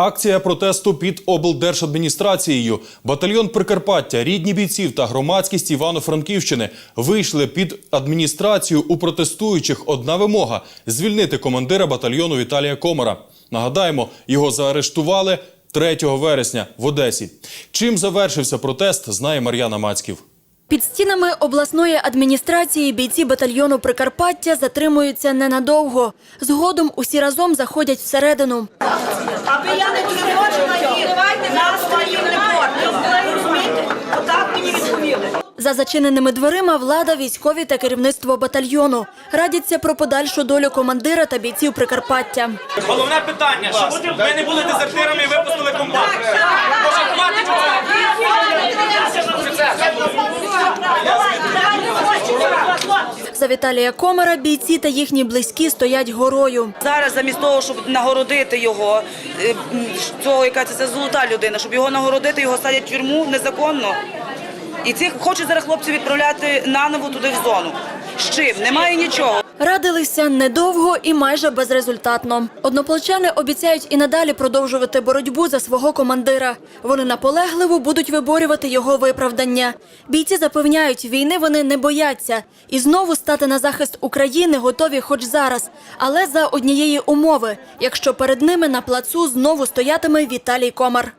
Акція протесту під облдержадміністрацією. Батальйон Прикарпаття, рідні бійців та громадськість Івано-Франківщини вийшли під адміністрацію у протестуючих. Одна вимога звільнити командира батальйону Віталія Комара. Нагадаємо, його заарештували 3 вересня в Одесі. Чим завершився протест, знає Мар'яна Мацьків. Під стінами обласної адміністрації бійці батальйону Прикарпаття затримуються ненадовго. Згодом усі разом заходять всередину. Аби я За зачиненими дверима влада, військові та керівництво батальйону радяться про подальшу долю командира та бійців Прикарпаття. Головне питання, щоб ми не були дезертирами і випустили комбат. Може, хватить За Віталія Комара бійці та їхні близькі стоять горою. Зараз замість того, щоб нагородити його, е, цього яка це, це золота людина, щоб його нагородити, його садять в тюрму незаконно. І цих хочуть зараз хлопців відправляти наново туди в зону. З чим? Немає нічого. Радилися недовго і майже безрезультатно. Однополчани обіцяють і надалі продовжувати боротьбу за свого командира. Вони наполегливо будуть виборювати його виправдання. Бійці запевняють, війни вони не бояться і знову стати на захист України готові хоч зараз, але за однієї умови, якщо перед ними на плацу знову стоятиме Віталій Комар.